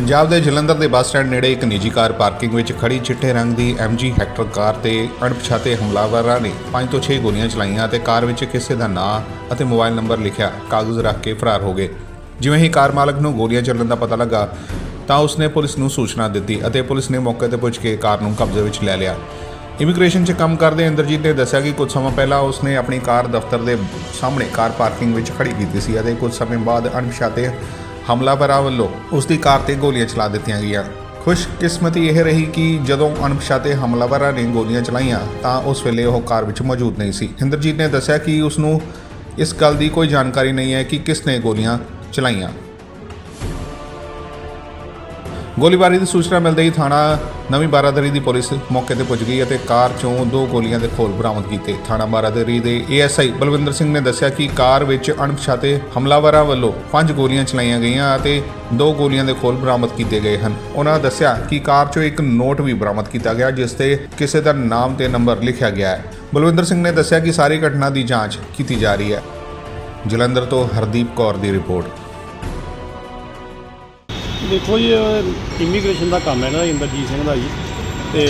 ਪੰਜਾਬ ਦੇ ਜਲੰਧਰ ਦੇ bus stand ਨੇੜੇ ਇੱਕ ਨਿੱਜੀ ਕਾਰ ਪਾਰਕਿੰਗ ਵਿੱਚ ਖੜੀ ਚਿੱਟੇ ਰੰਗ ਦੀ MG ਹੈਕਟਰ ਕਾਰ ਤੇ ਅਣਪਛਾਤੇ ਹਮਲਾਵਰਾਂ ਨੇ 5 ਤੋਂ 6 ਗੋਲੀਆਂ ਚਲਾਈਆਂ ਅਤੇ ਕਾਰ ਵਿੱਚ ਕਿਸੇ ਦਾ ਨਾਂ ਅਤੇ ਮੋਬਾਈਲ ਨੰਬਰ ਲਿਖਿਆ, ਕਾਗਜ਼ ਰੱਖ ਕੇ ਫਰਾਰ ਹੋ ਗਏ। ਜਿਵੇਂ ਹੀ ਕਾਰ ਮਾਲਕ ਨੂੰ ਗੋਲੀਆਂ ਚੱਲਣ ਦਾ ਪਤਾ ਲੱਗਾ, ਤਾਂ ਉਸਨੇ ਪੁਲਿਸ ਨੂੰ ਸੂਚਨਾ ਦਿੱਤੀ ਅਤੇ ਪੁਲਿਸ ਨੇ ਮੌਕੇ ਤੇ ਪੁੱਜ ਕੇ ਕਾਰ ਨੂੰ ਕਬਜ਼ੇ ਵਿੱਚ ਲੈ ਲਿਆ। ਇਮੀਗ੍ਰੇਸ਼ਨ 'ਚ ਕੰਮ ਕਰਦੇ ਇੰਦਰਜੀਤ ਨੇ ਦੱਸਿਆ ਕਿ ਕੁਝ ਸਮਾਂ ਪਹਿਲਾਂ ਉਸਨੇ ਆਪਣੀ ਕਾਰ ਦਫ਼ਤਰ ਦੇ ਸਾਹਮਣੇ ਕਾਰ ਪਾਰਕਿੰਗ ਵਿੱਚ ਖੜੀ ਕੀਤੀ ਸੀ ਅਤੇ ਕੁਝ ਸਮੇਂ ਬਾਅਦ ਅਣਪਛਾਤੇ ਹਮਲਾਵਰਾਂ ਵੱਲੋਂ ਉਸ ਦੀ ਕਾਰ ਤੇ ਗੋਲੀਆਂ ਚਲਾ ਦਿੱਤੀਆਂ ਗਈਆਂ। ਖੁਸ਼ਕਿਸਮਤੀ ਇਹ ਰਹੀ ਕਿ ਜਦੋਂ ਅਣਪਛਾਤੇ ਹਮਲਾਵਰਾਂ ਨੇ ਗੋਲੀਆਂ ਚਲਾਈਆਂ, ਤਾਂ ਉਸ ਵੇਲੇ ਉਹ ਕਾਰ ਵਿੱਚ ਮੌਜੂਦ ਨਹੀਂ ਸੀ। ਇੰਦਰਜੀਤ ਨੇ ਦੱਸਿਆ ਕਿ ਉਸ ਨੂੰ ਇਸ ਗੱਲ ਦੀ ਕੋਈ ਜਾਣਕਾਰੀ ਨਹੀਂ ਹੈ ਕਿ ਕਿਸ ਨੇ ਗੋਲੀਆਂ ਚਲਾਈਆਂ। ਗੋਲੀਬਾਰੀ ਦੀ ਸੂਚਨਾ ਮਿਲਦੇ ਹੀ ਥਾਣਾ ਨਵੀਂ ਬਾਰਾਦਰੀ ਦੀ ਪੁਲਿਸ ਮੌਕੇ ਤੇ ਪੁੱਜ ਗਈ ਅਤੇ ਕਾਰ ਚੋਂ ਦੋ ਗੋਲੀਆਂ ਦੇ ਖੋਲ ਬਰਾਮਦ ਕੀਤੇ। ਥਾਣਾ ਬਾਰਾਦਰੀ ਦੇ ਏਐਸਆਈ ਬਲਵਿੰਦਰ ਸਿੰਘ ਨੇ ਦੱਸਿਆ ਕਿ ਕਾਰ ਵਿੱਚ ਅਣਪਛਾਤੇ ਹਮਲਾਵਰਾਂ ਵੱਲੋਂ ਪੰਜ ਗੋਲੀਆਂ ਚਲਾਈਆਂ ਗਈਆਂ ਅਤੇ ਦੋ ਗੋਲੀਆਂ ਦੇ ਖੋਲ ਬਰਾਮਦ ਕੀਤੇ ਗਏ ਹਨ। ਉਹਨਾਂ ਦੱਸਿਆ ਕਿ ਕਾਰ ਚੋਂ ਇੱਕ ਨੋਟ ਵੀ ਬਰਾਮਦ ਕੀਤਾ ਗਿਆ, ਜਿਸ ਤੇ ਕਿਸੇ ਦਾ ਨਾਮ ਤੇ ਨੰਬਰ ਲਿਖਿਆ ਗਿਆ ਹੈ। ਬਲਵਿੰਦਰ ਸਿੰਘ ਨੇ ਦੱਸਿਆ ਕਿ ਸਾਰੀ ਘਟਨਾ ਦੀ ਜਾਂਚ ਕੀਤੀ ਜਾ ਰਹੀ ਹੈ। ਜਲੰਧਰ ਤੋਂ ਹਰਦੀਪ ਕੌਰ ਦੀ ਰਿਪੋਰਟ। ਦੇਖੋ ਜੀ ਇਮੀਗ੍ਰੇਸ਼ਨ ਦਾ ਕੰਮ ਹੈ ਨਾ ਇੰਦਰਜੀਤ ਸਿੰਘ ਦਾ ਜੀ। ਤੇ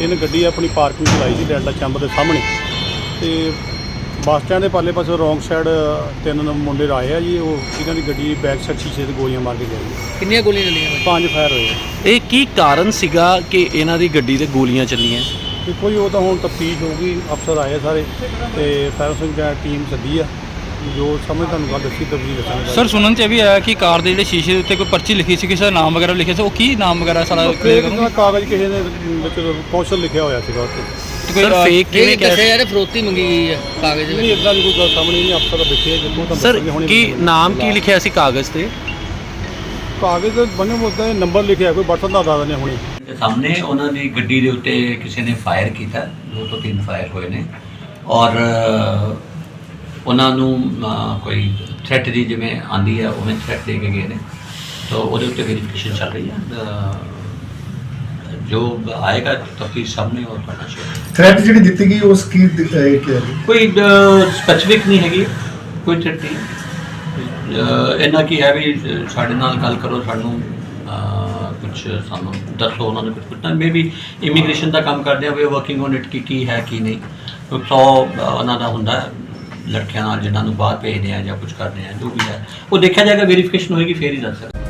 ਇਹਨੇ ਗੱਡੀ ਆਪਣੀ ਪਾਰਕਿੰਗ 'ਚ ਲਾਈ ਸੀ ਡੈਲਟਾ ਚੰਬ ਦੇ ਸਾਹਮਣੇ। ਤੇ ਬੱਸ ਸਟੈਂਡ ਦੇ ਪਾਲੇ ਪਾਸੇ ਰੋਂਗ ਸਾਈਡ ਤਿੰਨ ਨੰਬਰ ਮੁੰਡੇ ਆਏ ਆ ਜੀ ਉਹ ਇਹਨਾਂ ਦੀ ਗੱਡੀ ਬੈਕ ਸਾਈਡ ਸ਼ੀਸ਼ੇ ਤੇ ਗੋਲੀਆਂ ਮਾਰ ਕੇ ਗਏ ਜੀ। ਕਿੰਨੀਆਂ ਗੋਲੀਆਂ ਚੱਲੀਆਂ ਬਾਈ? ਪੰਜ ਫਾਇਰ ਹੋਏ ਆ। ਇਹ ਕੀ ਕਾਰਨ ਸੀਗਾ ਕਿ ਇਹਨਾਂ ਦੀ ਗੱਡੀ ਤੇ ਗੋਲੀਆਂ ਚੱਲੀਆਂ? ਦੇਖੋ ਜੀ ਉਹ ਤਾਂ ਹੁਣ ਤਫਤੀਸ਼ ਹੋਊਗੀ ਅਫਸਰ ਆਏ ਆ ਸਾਰੇ ਤੇ ਫਾਇਰ ਸਿੰਘ ਦੀ ਟੀਮ ਸੱਦੀ ਆ। ਜੋ ਸਮਝ ਤੁਹਾਨੂੰ ਗੱਲ ਦੱਸੀ ਤਬਦੀਲ ਦੱਸਾਂਗੇ ਸਰ ਸੁਣਨ ਚ ਇਹ ਵੀ ਆਇਆ ਕਿ ਕਾਰ ਦੇ ਜਿਹੜੇ ਸ਼ੀਸ਼ੇ ਦੇ ਉੱਤੇ ਕੋਈ ਪਰਚੀ ਲਿਖੀ ਸੀ ਕਿਸੇ ਦਾ ਨਾਮ ਵਗੈਰਾ ਲਿਖਿਆ ਸੀ ਉਹ ਕੀ ਨਾਮ ਵਗੈਰਾ ਸਾਰਾ ਤੇ clear ਕਿਸੇ ਕਰੋਗੇ? ਦਾ ਕਾਗਜ਼ ਕਿਸੇ ਨੇ ਵਿੱਚ ਕੌਂਸਲ ਲਿਖਿਆ ਹੋਇਆ ਸੀਗਾ ਉੱਤੇ ਤੇ ਕੋਈ, ਸਰ, ਅ, fake ਕਿਵੇਂ ਕਹਿ- ਦੱਸਿਆ ਯਾਰ ਫਰੋਤੀ ਮੰਗੀ ਗਈ ਹੈ ਕਾਗਜ਼ ਦੇ ਨਹੀਂ ਵਿੱਚ। ਇਦਾਂ ਦੀ ਕੋਈ ਗੱਲ ਸਾਹਮਣੇ ਨਹੀਂ ਅਫਸਰ ਬੈਠੇ ਜਿੱਥੋਂ ਤਾਂ ਸਰ ਦੱਸਣਗੇ ਹੁਣੇ ਕੀ ਦੱਸਣਗੇ। ਨਾਮ ਕੀ ਲਿਖਿਆ ਸੀ ਕਾਗਜ਼ ਤੇ? ਕਾਗਜ਼ ਤੇ ਬਣੇ ਮੁੱਦਾ ਨੰਬਰ ਲਿਖਿਆ ਕੋਈ ਬਟਨ ਦਾ ਦੱਸ ਦਿੰਦੇ ਹੁਣੇ। ਦੇ ਸਾਹਮਣੇ ਉਹਨਾਂ ਦੀ ਗੱਡੀ ਦੇ ਉੱਤੇ ਕਿਸੇ ਨੇ ਫਾਇਰ ਕੀਤਾ ਦੋ ਤੋਂ ਤਿੰਨ ਫਾਇਰ ਹੋਏ ਨੇ। ਔਰ ਅ, ਉਹਨਾਂ ਨੂੰ ਕੋਈ ਥ੍ਰੈਟ ਦੀ ਜਿਵੇਂ ਆਂਦੀ ਹੈ ਉਵੇਂ ਥ੍ਰੈਟ ਦੇ ਕੇ ਗਏ ਨੇ। ਤਾਂ ਉਹਦੇ ਉੱਤੇ ਵੈਰੀਫਿਕੇਸ਼ਨ ਚੱਲ ਰਹੀ ਹੈ। ਜੋ ਆਏਗਾ ਤਫਤੀਸ਼ ਸਾਹਮਣੇ ਔਰ ਤੁਹਾਡਾ ਸ਼ੇਅਰ ਥ੍ਰੈਟ ਜਿਹੜੀ ਦਿੱਤੀ ਗਈ ਉਸ ਕੀ? ਕੋਈ ਸਪੈਸੀਫਿਕ ਨਹੀਂ ਹੈਗੀ। ਕੋਈ ਥ੍ਰੈਟ ਨਹੀਂ। ਇੰਨਾ ਕੀ ਹੈ ਵੀ ਸਾਡੇ ਨਾਲ ਗੱਲ ਕਰੋ ਸਾਨੂੰ ਕੁਝ ਸਾਨੂੰ ਦੱਸੋ ਉਹਨਾਂ ਨੇ ਕੁਝ ਪੁੱਛਣਾ ਮੇਬੀ ਇਮੀਗ੍ਰੇਸ਼ਨ ਦਾ ਕੰਮ ਕਰਦੇ ਆ ਵੀ ਵਰਕਿੰਗ ਔਨ ਇਟ ਕੀ ਕੀ ਹੈ ਕੀ ਨਹੀਂ। ਸੌ ਉਹਨਾਂ ਦਾ ਹੁੰਦਾ ਹੈ, ਲੜਕਿਆਂ ਨਾਲ ਜਿਨ੍ਹਾਂ ਨੂੰ ਬਾਹਰ ਭੇਜਦੇ ਆ ਜਾਂ ਕੁਝ ਕਰਦੇ ਆ, ਜੋ ਵੀ ਹੈ, ਉਹ ਦੇਖਿਆ ਜਾਏਗਾ ਵੈਰੀਫਿਕੇਸ਼ਨ ਹੋਏਗੀ, ਫੇਰ ਹੀ ਦੱਸ ਸਕਦੇ।